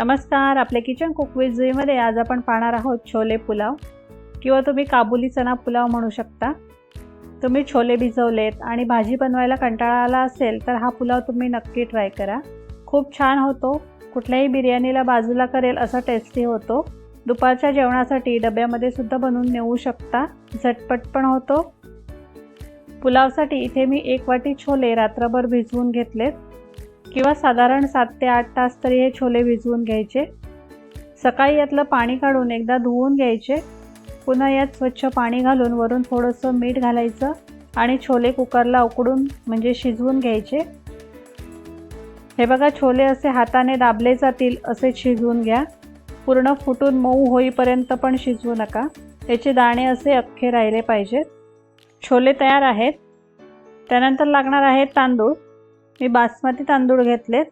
नमस्कार आपल्या kitchen cook with आज आपण पाहणार आहोत छोले पुलाव किंवा तुम्ही काबुली चना पुलाव म्हणू शकता. तुम्ही छोले भिजवलेत आणि भाजी बनवायला कंटाळा आला असेल तर हा पुलाव तुम्ही नक्की ट्राय करा. खूप छान होतो. कुठल्याही बिर्याणीला बाजूला करेल असा टेस्टी होतो. दुपारच्या जेवणासाठी डब्यामध्ये सुद्धा बनवून नेऊ शकता. झटपट पण होतो. पुलावसाठी इथे मी एक वाटी छोले रात्रभर भिजवून घेतलेत. किंवा साधारण सात ते आठ तास तरी हे छोले भिजवून घ्यायचे. सकाळी यातलं पाणी काढून एकदा धुवून घ्यायचे. पुन्हा यात स्वच्छ पाणी घालून वरून थोडंसं मीठ घालायचं आणि छोले कुकरला उकडून म्हणजे शिजवून घ्यायचे. हे बघा छोले असे हाताने दाबले जातील असे शिजवून घ्या. पूर्ण फुटून मऊ होईपर्यंत पण शिजवू नका. याचे दाणे असे अख्खे राहिले पाहिजेत. छोले तयार आहेत. त्यानंतर लागणार आहेत तांदूळ. मी बासमती तांदूळ घेतलेत.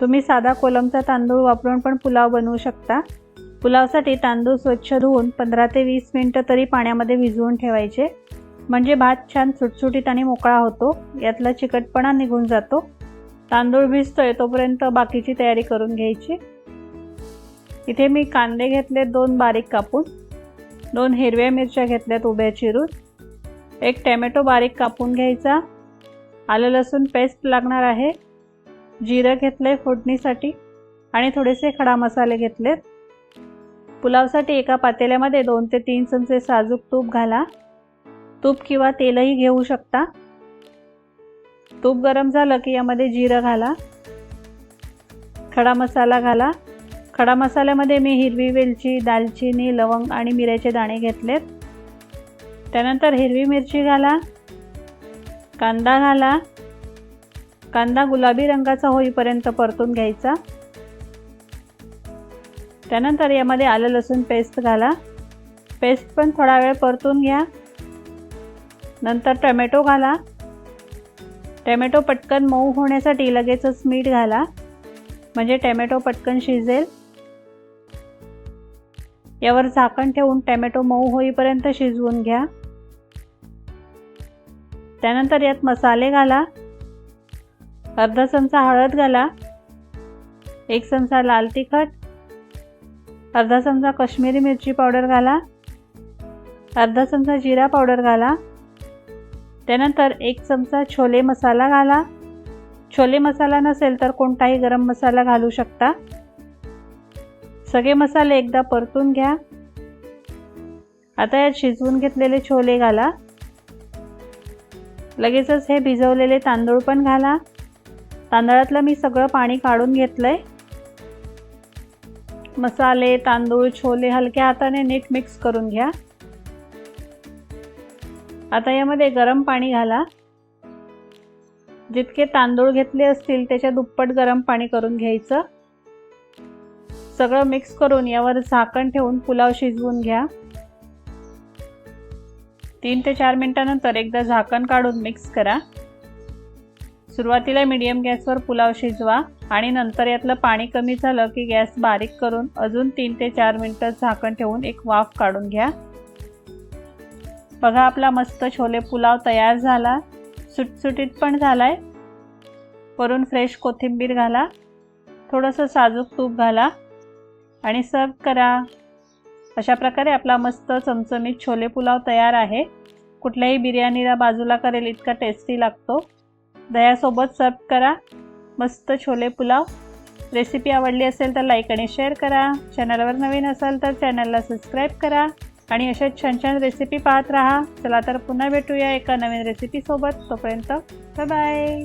तुम्ही साधा कोलमचा तांदूळ वापरून पण पुलाव बनवू शकता. पुलावसाठी तांदूळ स्वच्छ धुवून पंधरा ते वीस मिनटं तरी पाण्यामध्ये भिजवून ठेवायचे. म्हणजे भात छान सुटसुटीत आणि मोकळा होतो. यातला चिकटपणा निघून जातो. तांदूळ भिजतोय तोपर्यंत बाकीची तयारी करून घ्यायची. इथे मी कांदे घेतले दोन बारीक कापून. दोन हिरव्या मिरच्या घेतल्यात उभ्या चिरून. एक टॅमॅटो बारीक कापून घ्यायचा. आलं लसूण पेस्ट लागणार आहे. जिरं घेतलं आहे फोडणीसाठी आणि थोडेसे खडा मसाले घेतलेत. पुलावसाठी एका पातेल्यामध्ये दोन ते तीन चमचे साजूक तूप घाला. तूप किंवा तेलही घेऊ शकता. तूप गरम झालं की यामध्ये जिरं घाला. खडा मसाला घाला. खडा मसाल्यामध्ये मी हिरवी वेलची दालचिनी लवंग आणि मिऱ्याचे दाणे घेतलेत. त्यानंतर हिरवी मिरची घाला. कांदा घाला. कांदा गुलाबी रंगाचा होईपर्यंत परतून घ्यायचा. त्यानंतर यामध्ये आलं लसूण पेस्ट घाला. पेस्ट पण थोडा वेळ परतून घ्या. नंतर टमॅटो घाला. टमॅटो पटकन मऊ होण्यासाठी लगेचच मीठ घाला. म्हणजे टमॅटो पटकन शिजेल. यावर झाकण ठेवून टमॅटो मऊ होईपर्यंत शिजवून घ्या. त्यानंतर यात मसाले घाला. अर्धा चमचा हळद घाला. एक चमचा लाल तिखट. अर्धा चमचा कश्मीरी मिरची पावडर घाला. अर्धा चमचा जिरा पावडर घाला. त्यानंतर एक चमचा छोले मसाला घाला. छोले मसाला नसेल तर कोणताही गरम मसाला घालू शकता. सगळे मसाले एकदा परतून घ्या. आता यात शिजवून घेतलेले छोले घाला. लगेचच हे भिजवलेले तांदूळ पण घाला. तांदळातलं मी सगळं पाणी काढून घेतलं आहे मसाले तांदूळ छोले हलक्या हाताने नीट मिक्स करून घ्या. आता यामध्ये गरम पाणी घाला. जितके तांदूळ घेतले असतील त्याच्या दुप्पट गरम पाणी करून घ्यायचं. सगळं मिक्स करून यावर झाकण ठेवून पुलाव शिजवून घ्या. तीन ते चार मिनटानंतर एकदा झाकण काढून मिक्स करा. सुरुवातीला मीडियम गॅसवर पुलाव शिजवा आणि नंतर यातलं पाणी कमी झालं की गॅस बारीक करून अजून तीन ते चार मिनटं झाकण ठेवून एक वाफ काढून घ्या. बघा आपला मस्त छोले पुलाव तयार झाला. सुटसुटीत पण झालाय. वरून फ्रेश कोथिंबीर घाला. थोडंसं साजूक तूप घाला आणि सर्व करा. अशा प्रकारे आपला मस्त चमचमीत छोले पुलाव तयार आहे. कुठल्याही बिर्याणीला बाजूला करेल इतका टेस्टी लागतो. दह्यासोबत सर्व करा. मस्त छोले पुलाव. रेसिपी आवडली असेल तर लाईक आणि शेअर करा. चॅनलवर नवीन असाल तर चॅनलला सबस्क्राईब करा. आणि अशाच छान छान रेसिपी पाहत राहा. चला तर पुन्हा भेटूया एका नवीन रेसिपीसोबत तोपर्यंत बाय बाय